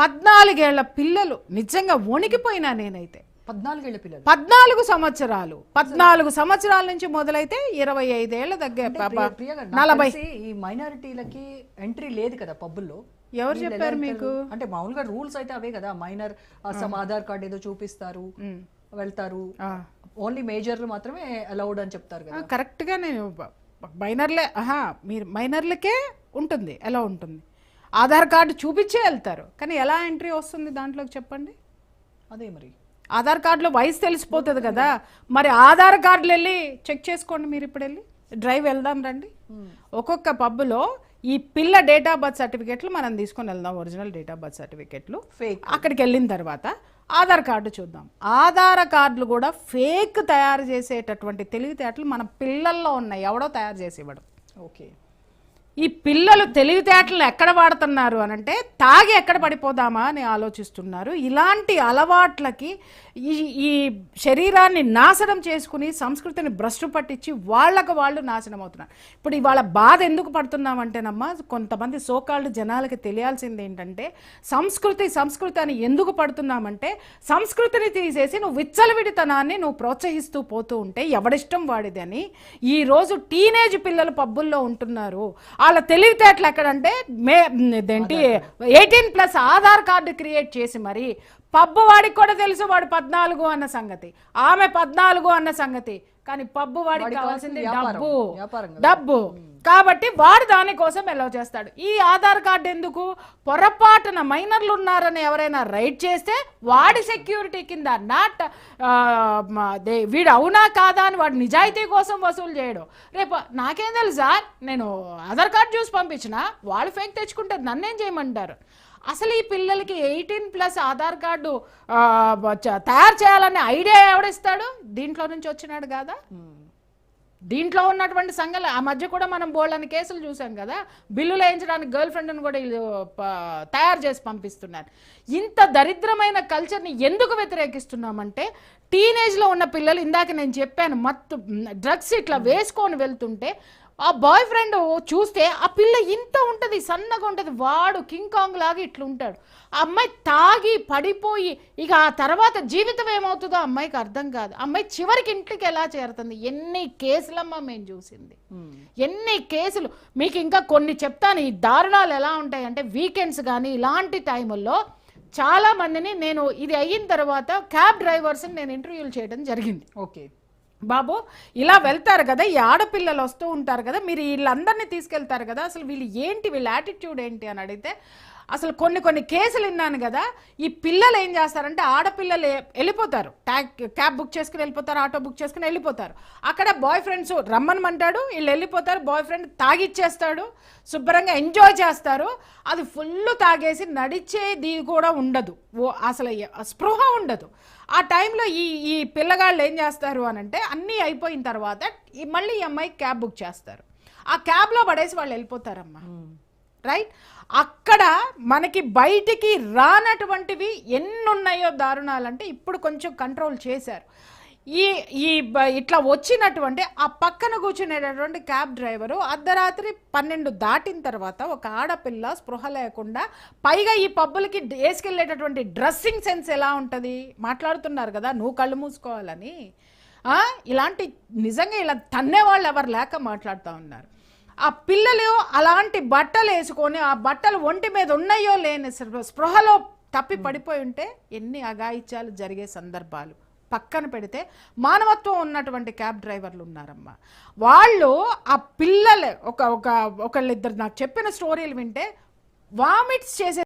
పద్నాలుగేళ్ళ పిల్లలు నిజంగా వణికిపోయినా నేనైతే. పద్నాలుగేళ్ళ పిల్లలు. పద్నాలుగు సంవత్సరాలు. పద్నాలుగు సంవత్సరాల నుంచి మొదలైతే ఇరవై ఐదేళ్ళ దగ్గర నలభై ఈ మైనారిటీలకి ఎంట్రీ లేదు కదా పబ్బుల్లో. ఎవరు చెప్పారు? మీకు? అంటే మామూలుగా రూల్స్ అయితే అవే కదా. మైనర్ సమ్ ఆధార్ కార్డ్ ఏదో చూపిస్తారు వెళ్తారు. ఓన్లీ మేజర్లు మాత్రమే అలౌడ్ అని చెప్తారు కదా. కరెక్ట్గా నేను మైనర్లే ఆహా మీరు మైనర్లకే ఉంటుంది ఎలా ఉంటుంది. ఆధార్ కార్డు చూపించే వెళ్తారు. కానీ ఎలా ఎంట్రీ వస్తుంది దాంట్లోకి చెప్పండి? అదే మరి. ఆధార్ కార్డులో వయసు తెలిసిపోతుంది కదా. మరి ఆధార్ కార్డులు వెళ్ళి చెక్ చేసుకోండి మీరు ఇప్పుడు వెళ్ళి. డ్రైవ్ వెళ్దాం రండి. ఒక్కొక్క పబ్బులో ఈ పిల్ల డేట్ ఆఫ్ బర్త్ సర్టిఫికెట్లు మనం తీసుకొని వెళ్దాం. ఒరిజినల్ డేట్ ఆఫ్ బర్త్ సర్టిఫికెట్లు. ఫేక్ అక్కడికి వెళ్ళిన తర్వాత ఆధార్ కార్డు చూద్దాం. ఆధార్ కార్డులు కూడా ఫేక్ తయారు చేసేటటువంటి తెలివితేటలు మన పిల్లల్లో ఉన్నాయి. ఎవడో తయారు చేసి ఇవ్వడం ఓకే. ఈ పిల్లలు తెలివితేటలు ఎక్కడ వాడుతున్నారు అని అంటే తాగి ఎక్కడ పడిపోదామా అని ఆలోచిస్తున్నారు. ఇలాంటి అలవాట్లకి ఈ ఈ శరీరాన్ని నాశనం చేసుకుని సంస్కృతిని భ్రష్టు పట్టించి వాళ్ళకు వాళ్ళు నాశనం అవుతున్నారు. ఇప్పుడు ఇవాళ బాధ ఎందుకు పడుతున్నామంటేనమ్మా కొంతమంది సోకాళ్ళు జనాలకి తెలియాల్సింది ఏంటంటే సంస్కృతి సంస్కృతి అని ఎందుకు పడుతున్నామంటే సంస్కృతిని తీసేసి నువ్వు విచ్చలవిడితనాన్ని నువ్వు ప్రోత్సహిస్తూ పోతూ ఉంటే ఎవడిష్టం వాడిదని ఈ రోజు టీనేజ్ పిల్లలు పబ్బుల్లో ఉంటున్నారు. వాళ్ళ తెలివితేటలు ఎక్కడంటే మే ఇదేంటి eighteen plus Aadhaar card create చేసి మరి పబ్బు వాడికి కూడా తెలుసు వాడు పద్నాలుగు అన్న సంగతి. ఆమె పద్నాలుగు అన్న సంగతి. కానీ పబ్బు వాడికి కావాల్సింది. డబ్బు. డబ్బు. కాబట్టి వాడు దానికోసం ఎలవ్ చేస్తాడు. ఈ ఆధార్ కార్డు ఎందుకు? పొరపాటున మైనర్లు ఉన్నారని ఎవరైనా రైడ్ చేస్తే వాడి సెక్యూరిటీ కింద నాట్ వీడు అవునా కాదా అని వాడు నిజాయితీ కోసం వసూలు చేయడు. రేపు నాకేం తెలుసా? నేను ఆధార్ కార్డు చూసి పంపించిన వాళ్ళు ఫేక్ తెచ్చుకుంటారు నన్నేం చేయమంటారు? అసలు ఈ పిల్లలకి ఎయిటీన్ ప్లస్ ఆధార్ కార్డు తయారు చేయాలనే ఐడియా ఎవడిస్తాడు దీంట్లో నుంచి వచ్చినాడు కాదా? Hmm. దీంట్లో ఉన్నటువంటి సంఘాలు ఆ మధ్య కూడా మనం బోల్డని కేసులు చూసాం కదా బిల్లులు వేయించడానికి గర్ల్ ఫ్రెండ్ని కూడా వీళ్ళు తయారు చేసి పంపిస్తున్నారు. ఇంత దరిద్రమైన కల్చర్ని ఎందుకు వ్యతిరేకిస్తున్నామంటే టీనేజ్లో ఉన్న పిల్లలు ఇందాక నేను చెప్పాను మత్తు డ్రగ్స్ ఇట్లా వేసుకొని వెళ్తుంటే ఆ బాయ్ ఫ్రెండ్ చూస్తే ఆ పిల్ల ఇంత ఉంటుంది సన్నగా ఉంటుంది వాడు కింగ్ కాంగ్ లాగా ఇట్లా ఉంటాడు ఆ అమ్మాయి తాగి పడిపోయి ఇక ఆ తర్వాత జీవితం ఏమవుతుందో అమ్మాయికి అర్థం కాదు. అమ్మాయి చివరికి ఇంటికి ఎలా చేరుతుంది? ఎన్ని కేసులమ్మా మేము చూసింది. ఎన్ని కేసులు. మీకు ఇంకా కొన్ని చెప్తాను. ఈ దారుణాలు ఎలా ఉంటాయి అంటే వీకెండ్స్ కానీ ఇలాంటి టైముల్లో చాలా మందిని నేను ఇది అయిన తర్వాత క్యాబ్ డ్రైవర్స్ని నేను ఇంటర్వ్యూలు చేయడం జరిగింది. ఓకే. బాబు ఇలా వెళ్తారు కదా ఈ ఆడపిల్లలు వస్తూ ఉంటారు కదా మీరు వీళ్ళందరినీ తీసుకెళ్తారు కదా అసలు వీళ్ళు ఏంటి వీళ్ళ యాటిట్యూడ్ ఏంటి అని అడిగితే అసలు కొన్ని కొన్ని కేసులు విన్నాను కదా ఈ పిల్లలు ఏం చేస్తారంటే ఆడపిల్లలు వెళ్ళిపోతారు. ట్యాక్ క్యాబ్ బుక్ చేసుకుని వెళ్ళిపోతారు ఆటో బుక్ చేసుకుని వెళ్ళిపోతారు. అక్కడ బాయ్ ఫ్రెండ్స్ రమ్మనమంటాడు వీళ్ళు వెళ్ళిపోతారు బాయ్ ఫ్రెండ్ తాగిచ్చేస్తాడు శుభ్రంగా ఎంజాయ్ చేస్తారు అది ఫుల్ తాగేసి నడిచేది కూడా ఉండదు. ఓ అసలు స్పృహ ఉండదు. ఆ టైంలో ఈ ఈ పిల్లగాళ్ళు ఏం చేస్తారు అని అంటే అన్నీ అయిపోయిన తర్వాత ఈ మళ్ళీ ఈ అమ్మాయి క్యాబ్ బుక్ చేస్తారు. ఆ క్యాబ్లో పడేసి వాళ్ళు వెళ్ళిపోతారమ్మా. రైట్? అక్కడ మనకి బయటికి రానటువంటివి ఎన్ని ఉన్నాయో దారుణాలంటే ఇప్పుడు కొంచెం కంట్రోల్ చేశారు. ఈ ఈ ఇట్లా వచ్చినటువంటి ఆ పక్కన కూర్చునేటటువంటి క్యాబ్ డ్రైవరు అర్ధరాత్రి పన్నెండు దాటిన తర్వాత ఒక ఆడపిల్ల స్పృహ లేకుండా పైగా ఈ పబ్బులకి వేసుకెళ్ళేటటువంటి డ్రెస్సింగ్ సెన్స్ ఎలా ఉంటుంది? మాట్లాడుతున్నారు కదా నువ్వు కళ్ళు మూసుకోవాలని. ఇలాంటి నిజంగా ఇలా తన్నే వాళ్ళు ఎవరు లేక మాట్లాడుతూ ఉన్నారు. ఆ పిల్లలు అలాంటి బట్టలు వేసుకొని ఆ బట్టలు ఒంటి మీద ఉన్నాయో లేని స్పృ- స్పృహలో తప్పి పడిపోయి ఉంటే ఎన్ని అగాయిత్యాలు జరిగే సందర్భాలు. పక్కన పెడితే మానవత్వం ఉన్నటువంటి క్యాబ్ డ్రైవర్లు ఉన్నారమ్మా. వాళ్ళు ఆ పిల్లలు ఒక ఒక ఒకళ్ళిద్దరు నాకు చెప్పిన స్టోరీలు వింటే వామిట్స్ చేసే